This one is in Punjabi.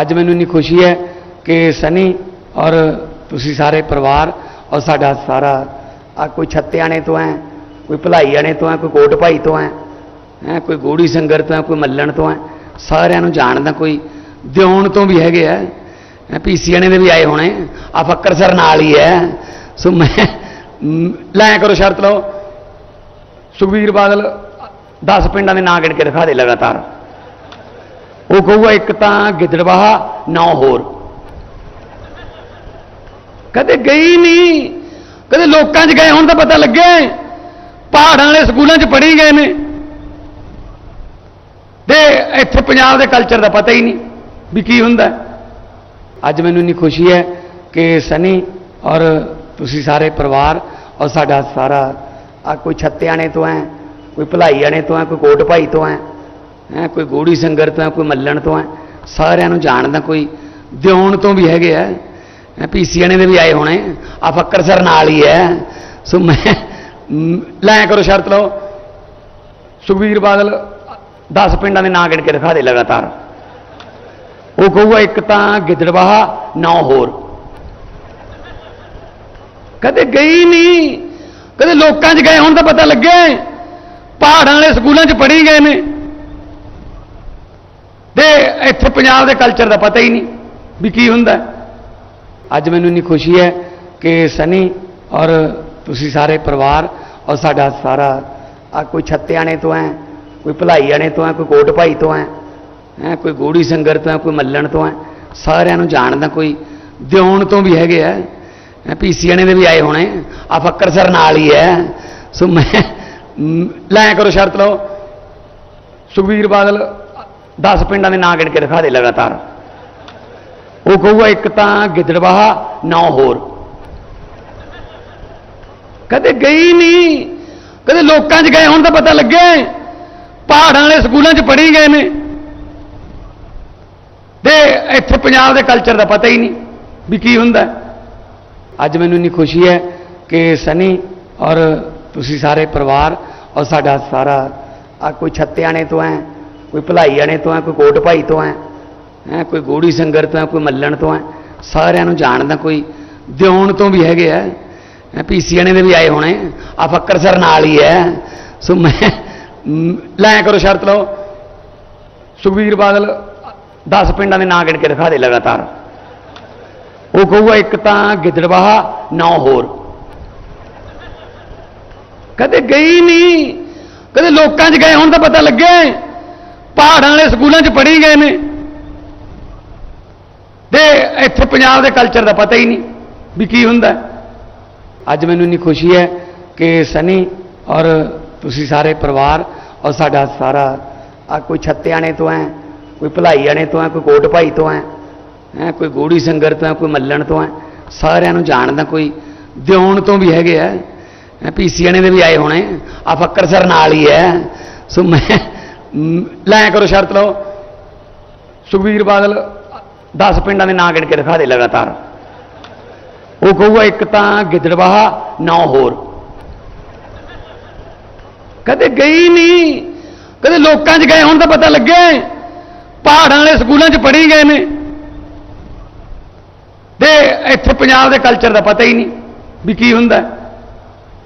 ਅੱਜ ਮੈਨੂੰ ਇੰਨੀ ਖੁਸ਼ੀ ਹੈ ਕਿ ਸਨੀ ਔਰ ਤੁਸੀਂ ਸਾਰੇ ਪਰਿਵਾਰ ਔਰ ਸਾਡਾ ਸਾਰਾ ਆ ਕੋਈ ਛੱਤਿਆਣੇ ਤੋਂ ਹੈ ਕੋਈ ਭਲਾਈਆਣੇ ਤੋਂ ਹੈ ਕੋਈ ਕੋਟ ਭਾਈ ਤੋਂ ਹੈ ਹੈ ਕੋਈ ਗੋੜੀ ਸੰਗਰ ਤੋਂ ਹੈ ਕੋਈ ਮੱਲਣ ਤੋਂ ਹੈ ਸਾਰਿਆਂ ਨੂੰ ਜਾਣਦਾ ਕੋਈ ਦਿਉਣ ਤੋਂ ਵੀ ਹੈਗੇ ਆ ਪੀਸੀਆਣੇ ਦੇ ਵੀ ਆਏ ਹੋਣੇ ਆ ਫੱਕਰ ਸਰ ਨਾਲ ਹੀ ਹੈ ਸੋ ਮੈਂ ਮ, ਲੈ ਕਰੋ ਸ਼ਰਤ ਲਓ ਸੁਖਬੀਰ ਬਾਦਲ 10 ਪਿੰਡਾਂ ਦੇ ਨਾਂ ਗਿਣ ਕੇ ਦਿਖਾ ਦੇ ਲਗਾਤਾਰ। ਉਹ ਕਹੂਗਾ, ਇੱਕ ਤਾਂ ਗਿੱਦੜਬਾਹਾ ਨਾ ਹੋਰ। ਕਦੇ ਗਈ ਨਹੀਂ, ਕਦੇ ਲੋਕਾਂ 'ਚ ਗਏ, ਹੁਣ ਤਾਂ ਪਤਾ ਲੱਗਿਆ ਪਹਾੜਾਂ ਵਾਲੇ ਸਕੂਲਾਂ 'ਚ ਪੜ੍ਹੀ ਗਏ ਨੇ। ਤੇ ਇੱਥੇ ਪੰਜਾਬ ਦੇ ਕਲਚਰ ਦਾ ਪਤਾ ਹੀ ਨਹੀਂ ਵੀ ਕੀ ਹੁੰਦਾ ਅੱਜ ਮੈਨੂੰ ਇੰਨੀ ਖੁਸ਼ੀ ਹੈ ਕਿ ਸਨੀ ਔਰ ਤੁਸੀਂ ਸਾਰੇ ਪਰਿਵਾਰ ਔਰ ਸਾਡਾ ਸਾਰਾ ਆ ਕੋਈ ਛੱਤਿਆਣੇ ਤੋਂ ਹੈ, ਕੋਈ ਭਲਾਈ ਆਣੇ ਤੋਂ ਹੈ, ਕੋਈ ਕੋਟ ਭਾਈ ਤੋਂ ਹੈ ਹੈ ਕੋਈ ਗੋੜੀ ਸੰਗਰ ਤੋਂ ਹੈ ਕੋਈ ਮੱਲਣ ਤੋਂ ਹੈ। ਸਾਰਿਆਂ ਨੂੰ ਜਾਣਦਾ ਕੋਈ ਦਿਉਣ ਤੋਂ ਵੀ ਹੈਗੇ ਆ। ਪੀਸੀਆਣੇ ਦੇ ਵੀ ਆਏ ਹੋਣੇ। ਆ ਫੱਕਰ ਸਰ ਨਾਲ ਹੀ ਹੈ। ਸੋ ਮੈਂ ਮ, ਲੈ ਕਰੋ ਸ਼ਰਤ ਲਓ। ਸੁਖਬੀਰ ਬਾਦਲ 10 ਪਿੰਡਾਂ ਦੇ ਨਾਂ ਗਿਣ ਕੇ ਦਿਖਾ ਦੇ ਲਗਾਤਾਰ। ਉਹ ਕਹੂਗਾ ਇੱਕ ਤਾਂ ਗਿੱਦੜਬਾਹਾ ਨੌ ਹੋਰ। ਕਦੇ ਗਈ ਨਹੀਂ। ਕਦੇ ਲੋਕਾਂ 'ਚ ਗਏ ਹੁਣ ਤਾਂ ਪਤਾ ਲੱਗਿਆ ਪਹਾੜਾਂ ਵਾਲੇ ਸਕੂਲਾਂ 'ਚ ਪੜ੍ਹੀ ਗਏ ਨੇ। ਇੱਥੇ ਪੰਜਾਬ ਦੇ ਕਲਚਰ ਦਾ ਪਤਾ ਹੀ ਨਹੀਂ ਵੀ ਕੀ ਹੁੰਦਾ। ਅੱਜ ਮੈਨੂੰ ਇੰਨੀ ਖੁਸ਼ੀ ਹੈ ਕਿ ਸਨੀ ਔਰ ਤੁਸੀਂ ਸਾਰੇ ਪਰਿਵਾਰ ਔਰ ਸਾਡਾ ਸਾਰਾ ਆ ਕੋਈ ਛੱਤਿਆਣੇ ਤੋਂ ਹੈ ਕੋਈ ਭਲਾਈ ਭਲਾਈਆਣੇ ਤੋਂ ਹੈ ਕੋਈ ਕੋਟ ਭਾਈ ਤੋਂ ਹੈ ਹੈ ਕੋਈ ਗੋੜੀ ਸੰਗਰ ਤੋਂ ਹੈ ਕੋਈ ਮੱਲਣ ਤੋਂ ਹੈ ਸਾਰਿਆਂ ਨੂੰ ਜਾਣਦਾ ਕੋਈ ਦਿਉਣ ਤੋਂ ਵੀ ਹੈਗੇ ਆ ਪੀਸੀਆਣੇ ਦੇ ਵੀ ਆਏ ਹੋਣੇ ਆ ਫੱਕਰ ਸਰ ਨਾਲ ਹੀ ਹੈ। ਸੋ ਮੈਂ ਮ, ਲੈ ਕਰੋ ਸ਼ਰਤ ਲਓ। ਸੁਖਬੀਰ ਬਾਦਲ 10 ਪਿੰਡਾਂ ਦੇ ਨਾਂ ਗਿਣ ਕੇ ਦਿਖਾ ਦੇ ਲਗਾਤਾਰ। ਉਹ ਕਹੂਗਾ, ਇੱਕ ਤਾਂ ਗਿੱਦੜਬਾਹਾ ਨੌ ਹੋਰ। ਕਦੇ ਗਈ ਨਹੀਂ, ਕਦੇ ਲੋਕਾਂ 'ਚ ਗਏ, ਹੁਣ ਤਾਂ ਪਤਾ ਲੱਗਿਆ ਪਹਾੜਾਂ ਵਾਲੇ ਸਕੂਲਾਂ 'ਚ ਪੜ੍ਹੀ ਗਏ ਨੇ। ਤੇ ਇੱਥੇ ਪੰਜਾਬ ਦੇ ਕਲਚਰ ਦਾ ਪਤਾ ਹੀ ਨਹੀਂ ਵੀ ਕੀ ਹੁੰਦਾ। ਅੱਜ ਮੈਨੂੰ ਇੰਨੀ ਖੁਸ਼ੀ ਹੈ ਕਿ ਸਨੀ ਔਰ ਤੁਸੀਂ ਸਾਰੇ ਪਰਿਵਾਰ ਔਰ ਸਾਡਾ ਸਾਰਾ ਆ ਕੋਈ ਛੱਤਿਆਣੇ ਤੋਂ ਹੈ ਕੋਈ ਭਲਾਈ ਵਾਲੇ ਤੋਂ ਹੈ ਕੋਈ ਕੋਟ ਭਾਈ ਤੋਂ ਹੈ ਹੈ ਕੋਈ ਗੋੜੀ ਸੰਗਰ ਤੋਂ ਹੈ ਕੋਈ ਮੱਲਣ ਤੋਂ ਹੈ ਸਾਰਿਆਂ ਨੂੰ ਜਾਣਦਾ ਕੋਈ ਦਿਉਣ ਤੋਂ ਵੀ ਹੈਗੇ ਆ ਪੀਸੀਆਣੇ ਦੇ ਵੀ ਆਏ ਹੋਣੇ ਆ ਫੱਕਰ ਸਰ ਨਾਲ ਹੀ ਹੈ। ਸੋ ਮੈਂ ਮ, ਕਰੋ ਸ਼ਰਤ ਲਓ। ਸੁਖਬੀਰ ਬਾਦਲ 10 ਪਿੰਡਾਂ ਦੇ ਨਾਂ ਗਿਣ ਕੇ ਦਿਖਾ ਦੇ ਲਗਾਤਾਰ। ਉਹ ਕਹੂਗਾ ਇੱਕ ਤਾਂ ਗਿੱਦੜਬਾਹਾ ਨੌ ਹੋਰ। ਕਦੇ ਗਈ ਨਹੀਂ ਕਦੇ ਲੋਕਾਂ 'ਚ ਗਏ ਹੁਣ ਤਾਂ ਪਤਾ ਲੱਗਿਆ ਪਹਾੜਾਂ ਵਾਲੇ ਸਕੂਲਾਂ 'ਚ ਪੜ੍ਹੀ ਗਏ ਨੇ। ਤੇ ਇੱਥੇ ਪੰਜਾਬ ਦੇ ਕਲਚਰ ਦਾ ਪਤਾ ਹੀ ਨਹੀਂ ਵੀ ਕੀ ਹੁੰਦਾ। ਅੱਜ ਮੈਨੂੰ ਇੰਨੀ ਖੁਸ਼ੀ ਹੈ ਕਿ ਸਨੀ ਔਰ ਤੁਸੀਂ ਸਾਰੇ ਪਰਿਵਾਰ ਔਰ ਸਾਡਾ ਸਾਰਾ ਆ ਕੋਈ ਛੱਤਿਆਣੇ ਤੋਂ ਹੈ ਕੋਈ ਭਲਾਈਆਣੇ ਤੋਂ ਹੈ ਕੋਈ ਗੋੜੀ ਸੰਗਰ ਤੋਂ ਹੈ ਕੋਈ ਮੱਲਣ ਤੋਂ ਹੈ ਸਾਰਿਆਂ ਨੂੰ ਜਾਣਦਾ ਕੋਈ ਦਿਉਣ ਤੋਂ ਵੀ ਹੈਗੇ ਆ ਪੀਸੀਆਣੇ ਦੇ ਵੀ ਆਏ ਹੋਣੇ ਆ ਫੱਕਰ ਸਰ ਨਾਲ ਹੀ ਹੈ ਸੋ ਮੈਂ ਮ, ਲੈ ਕਰੋ ਸ਼ਰਤ ਲਓ ਸੁਖਬੀਰ ਬਾਦਲ 10 ਪਿੰਡਾਂ ਦੇ ਨਾਂ ਗਿਣ ਕੇ ਦਿਖਾ ਦੇ ਲਗਾਤਾਰ ਉਹ ਕਹੂਗਾ ਇੱਕ ਤਾਂ ਗਿੱਦੜਬਾਹਾ ਨੌ ਹੋਰ ਕਦੇ ਗਈ ਨਹੀਂ ਕਦੇ ਲੋਕਾਂ 'ਚ ਗਏ ਹੁਣ ਤਾਂ ਪਤਾ ਲੱਗਿਆ ਪਹਾੜਾਂ ਵਾਲੇ ਸਕੂਲਾਂ 'ਚ ਪੜ੍ਹੀ ਗਏ ਨੇ ਤੇ ਇੱਥੇ ਪੰਜਾਬ ਦੇ ਕਲਚਰ ਦਾ ਪਤਾ ਹੀ ਨਹੀਂ ਵੀ ਕੀ ਹੁੰਦਾ ਹੈ। ਅੱਜ ਮੈਨੂੰ ਇੰਨੀ ਖੁਸ਼ੀ ਹੈ ਕਿ ਸਨੀ ਔਰ ਤੁਸੀਂ ਸਾਰੇ ਪਰਿਵਾਰ ਔਰ ਸਾਡਾ ਸਾਰਾ ਆ ਕੋਈ ਛੱਤਿਆਣੇ ਤੋਂ ਹੈ ਕੋਈ ਭਲਾਈਆਣੇ ਤੋਂ ਹੈ ਕੋਈ ਕੋਟ ਭਾਈ ਤੋਂ ਹੈ ਹੈ ਕੋਈ ਗੋੜੀ ਸੰਗਰ ਤੋਂ ਹੈ ਕੋਈ ਮੱਲਣ ਤੋਂ ਹੈ ਸਾਰਿਆਂ ਨੂੰ ਜਾਣਦਾ ਕੋਈ ਦਿਉਣ ਤੋਂ ਵੀ ਹੈਗੇ ਆ। ਪੀਸੀਆਣੇ ਦੇ ਵੀ ਆਏ ਹੋਣੇ ਆ ਫੱਕਰ ਸਰ ਨਾਲ ਹੀ ਹੈ। ਸੋ ਮੈਂ ਲੈ ਕਰੋ ਸ਼ਰਤ ਲਓ। ਸੁਖਬੀਰ ਬਾਦਲ 10 ਪਿੰਡਾਂ ਦੇ ਨਾਂ ਗਿਣ ਕੇ ਦਿਖਾ ਦੇ ਲਗਾਤਾਰ। ਉਹ ਕਹੂਗਾ ਇੱਕ ਤਾਂ ਗਿੱਦੜਬਾਹਾ ਨੌ ਹੋਰ। ਕਦੇ ਗਈ ਨਹੀਂ, ਕਦੇ ਲੋਕਾਂ 'ਚ ਗਏ ਹੁਣ ਤਾਂ ਪਤਾ ਲੱਗਿਆ ਪਹਾੜਾਂ ਵਾਲੇ ਸਕੂਲਾਂ 'ਚ ਪੜ੍ਹੀ ਗਏ ਨੇ। ਤੇ ਇੱਥੇ ਪੰਜਾਬ ਦੇ ਕਲਚਰ ਦਾ ਪਤਾ ਹੀ ਨਹੀਂ ਵੀ ਕੀ ਹੁੰਦਾ।